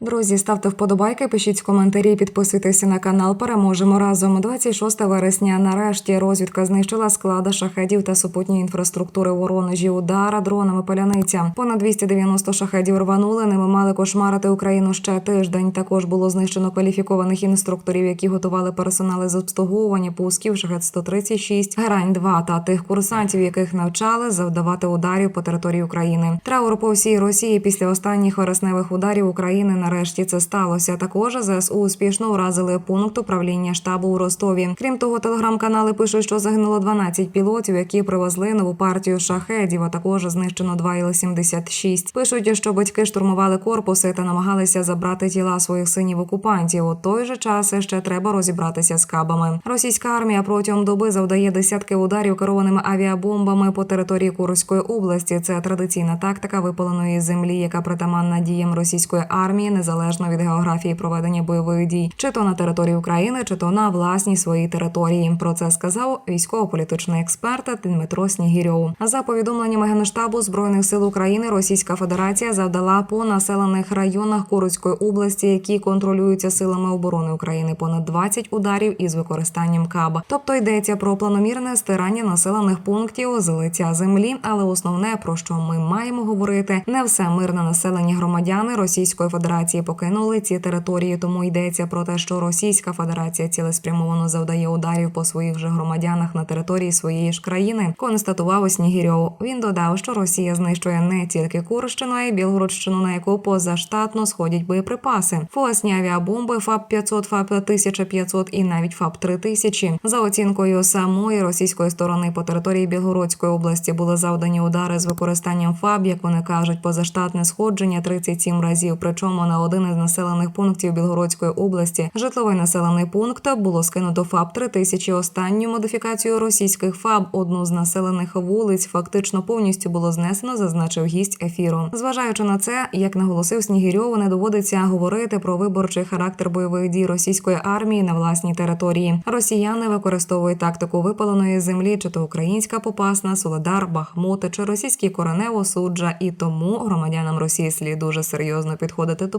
Друзі, ставте вподобайки, пишіть коментарі, підписуйтеся на канал. Переможемо разом. 26 вересня. Нарешті розвідка знищила склади шахедів та супутньої інфраструктури Воронежі. Удара дронами поляниця. Понад 290 шахедів рванули. Ними мали кошмарити Україну ще тиждень. Також було знищено кваліфікованих інструкторів, які готували персонали з обслуговування пусків шахет 136 грань 2 та тих курсантів, яких навчали завдавати ударів по території України. Траур по всій Росії після останніх вересневих ударів України. Нарешті це сталося. Також ЗСУ успішно уразили пункт управління штабу у Ростові. Крім того, телеграм-канали пишуть, що загинуло 12 пілотів, які привезли нову партію шахедів. А також знищено 2 Іл-76. Пишуть, що батьки штурмували корпуси та намагалися забрати тіла своїх синів окупантів. У той же час ще треба розібратися з кабами. Російська армія протягом доби завдає десятки ударів керованими авіабомбами по території Курської області. Це традиційна тактика випаленої землі, яка притаманна діям російської армії незалежно від географії проведення бойових дій, чи то на території України, чи то на власній своїй території. Про це сказав військово-політичний експерт Дмитро Снігірьов. За повідомленнями генштабу збройних сил України, Російська Федерація завдала по населених районах Курської області, які контролюються силами оборони України, понад 20 ударів із використанням КАБ. Тобто йдеться про планомірне стирання населених пунктів з лиця землі. Але основне про що ми маємо говорити, не все мирне населення громадяни Російської Федерації покинули ці території. Тому йдеться про те, що Російська Федерація цілеспрямовано завдає ударів по своїх же громадянах на території своєї ж країни. Констатував Снігірьов. Він додав, що Росія знищує не тільки Курщину, а й Білгородщину, на яку позаштатно сходять боєприпаси. Фуасні авіабомби ФАП 500 ФАП 1500 і навіть ФАП 3000. За оцінкою самої російської сторони по території Білгородської області були завдані удари з використанням ФАБ, як вони кажуть, позаштатне сходження 37 разів. Причому на один із населених пунктів Білгородської області житловий населений пункт було скинуто ФАБ 3000. Останню модифікацію російських ФАБ одну з населених вулиць фактично повністю було знесено, зазначив гість ефіру. Зважаючи на це, як наголосив Снігірьов, не доводиться говорити про виборчий характер бойових дій російської армії на власній території. Росіяни використовують тактику випаленої землі, чи то українська попасна, Соледар, Бахмут, чи російський Коронево, Суджа, і тому громадянам Росії слід дуже серйозно підходити до